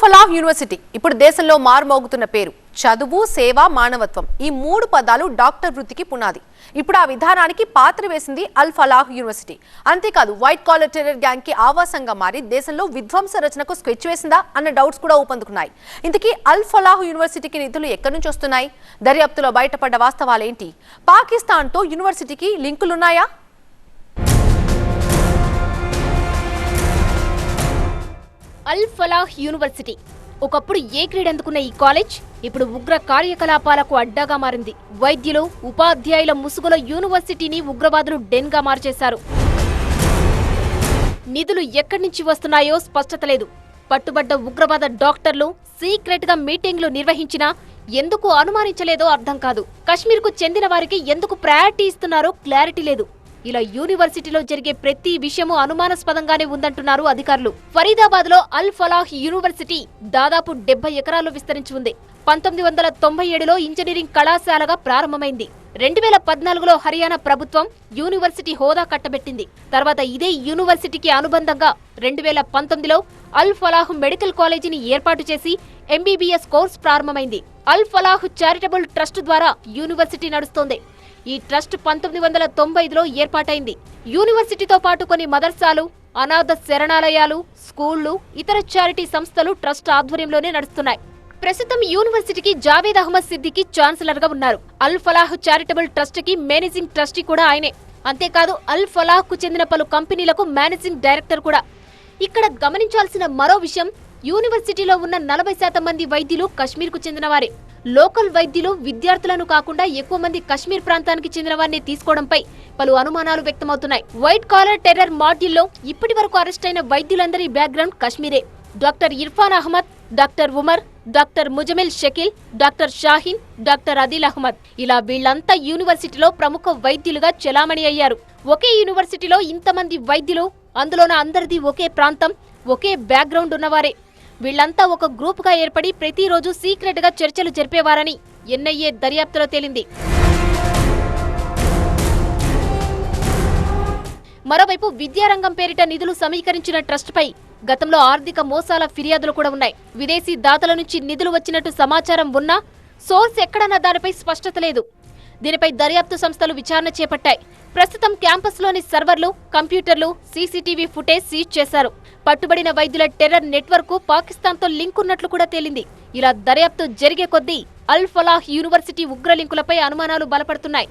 అల్ university ఇప్పుడు దేశంలో మారుమోగుతున్న పేరు. చదువు సేవ మానవత్వం. ఈ మూడు పదాలు డాక్టర్ వృత్తికి పునాది. ఇప్పుడు ఆ విధానానికి పాత్ర వేసింది అల్ ఫలాహ్ యూనివర్సిటీ అంతేకాదు వైట్ కాలర్ టెర్రర్ గ్యాంగ్కి ఆవాసంగా మారి దేశంలో విధ్వంస రచనకు స్కెచ్ వేసిందా అన్న డౌట్స్ కూడా ఊపందుకున్నాయి. ఇంతకీ అల్ ఫలాహ్ యూనివర్సిటీకి నిధులు ఎక్కడి నుంచి వస్తున్నాయి? దర్యాప్తులో బయటపడ్డ వాస్తవాలేంటి? పాకిస్తాన్తో యూనివర్సిటీకి లింకులున్నాయా? అల్ ఫలాహ్ యూనివర్సిటీ. ఒకప్పుడు ఏ గ్రేడ్ అందుకున్న ఈ కాలేజ్ ఇప్పుడు ఉగ్ర కార్యకలాపాలకు అడ్డాగా మారింది. వైద్యులు ఉపాధ్యాయుల ముసుగులో యూనివర్సిటీని ఉగ్రవాదులు డెన్గా మార్చేశారు. నిధులు ఎక్కడి నుంచి వస్తున్నాయో స్పష్టత లేదు. పట్టుబడ్డ ఉగ్రవాద డాక్టర్లు సీక్రెట్గా మీటింగ్లు నిర్వహించినా ఎందుకు అనుమానించలేదో అర్థం కాదు. కశ్మీర్కు చెందిన వారికి ఎందుకు ప్రయారిటీ ఇస్తున్నారో క్లారిటీ లేదు. ఇలా యూనివర్సిటీలో జరిగే ప్రతి విషయము అనుమానాస్పదంగానే ఉందంటున్నారు అధికారులు. ఫరీదాబాద్లో అల్ ఫలాహ్ యూనివర్సిటీ దాదాపు డెబ్బై ఎకరాలు విస్తరించి ఉంది. పంతొమ్మిది వందల తొంభై ఏడులో ఇంజనీరింగ్ కళాశాలగా ప్రారంభమైంది. రెండు వేల పద్నాలుగులో హర్యానా ప్రభుత్వం యూనివర్సిటీ హోదా కట్టబెట్టింది. తర్వాత ఇదే యూనివర్సిటీకి అనుబంధంగా రెండు వేల పంతొమ్మిదిలో అల్ ఫలాహ్ మెడికల్ కాలేజీని ఏర్పాటు చేసి ఎంబీబీఎస్ కోర్స్ ప్రారంభమైంది. అల్ ఫలాహ్ చారిటబుల్ ట్రస్ట్ ద్వారా యూనివర్సిటీ నడుస్తోంది. ఈ ట్రస్ట్ పంతొమ్మిది వందల తొంభైలో ఏర్పాటైంది. యూనివర్సిటీతో పాటు కొన్ని మదర్సాలు అనాథ శరణాలయాలు స్కూళ్ళు ఇతర చారిటీ సంస్థలు ట్రస్ట్ ఆధ్వర్యంలోనే నడుస్తున్నాయి. ప్రస్తుతం యూనివర్సిటీకి జావేద్ అహ్మద్ సిద్దికి ఛాన్సలర్గా ఉన్నారు. అల్ ఫలాహ్ చారిటబుల్ ట్రస్ట్కి మేనేజింగ్ ట్రస్టీ కూడా ఆయనే. అంతేకాదు అల్ ఫలాహ్కు చెందిన పలు కంపెనీలకు మేనేజింగ్ డైరెక్టర్ కూడా. ఇక్కడ గమనించాల్సిన మరో విషయం యూనివర్సిటీలో ఉన్న నలభై శాతం మంది వైద్యులు కశ్మీర్కు చెందినవారే. లోకల్ వైద్యులు విద్యార్థులను కాకుండా ఎక్కువ మంది కశ్మీర్ ప్రాంతానికి చెందిన వారిని తీసుకోవడంపై పలు అనుమానాలు వ్యక్తమవుతున్నాయి. వైట్ కాలర్ టెర్రర్ మాడ్యూల్లో ఇప్పటి వరకు అరెస్ట్ అయిన వైద్యులందరి background కశ్మీరే. Doctor Irfan Ahmed doctor Umar doctor Muzammil Shakeel doctor Shaheen doctor Adil Ahmed. ఇలా వీళ్ళంతా యూనివర్సిటీలో ప్రముఖ వైద్యులుగా చెలామణి అయ్యారు. ఒకే యూనివర్సిటీలో ఇంతమంది వైద్యులు అందులోన అందరిది ఒకే ప్రాంతం ఒకే బ్యాక్గ్రౌండ్ ఉన్నవారే. వీళ్ళంతా ఒక గ్రూపుగా ఏర్పడి ప్రతిరోజు సీక్రెట్గా చర్చలు జరిపేవారని ఎన్ఐఏ దర్యాప్తులో తేలింది. మరోవైపు విద్యారంగం పేరిట నిధులు సమీకరించిన ట్రస్ట్పై గతంలో ఆర్థిక మోసాల ఫిర్యాదులు కూడా ఉన్నాయి. విదేశీ దాతల నుంచి నిధులు వచ్చినట్టు సమాచారం ఉన్నా సోర్స్ ఎక్కడన్న దానిపై స్పష్టత లేదు. దీనిపై దర్యాప్తు సంస్థలు విచారణ చేపట్టాయి. ప్రస్తుతం క్యాంపస్లోని సర్వర్లు కంప్యూటర్లు సీసీటీవీ ఫుటేజ్ సీజ్ చేశారు. పట్టుబడిన వైద్యుల టెర్రర్ నెట్వర్క్ పాకిస్తాన్తో లింక్ ఉన్నట్లు కూడా తేలింది. ఇలా దర్యాప్తు జరిగే కొద్దీ అల్ ఫలాహ్ యూనివర్సిటీ ఉగ్ర లింకులపై అనుమానాలు బలపడుతున్నాయి.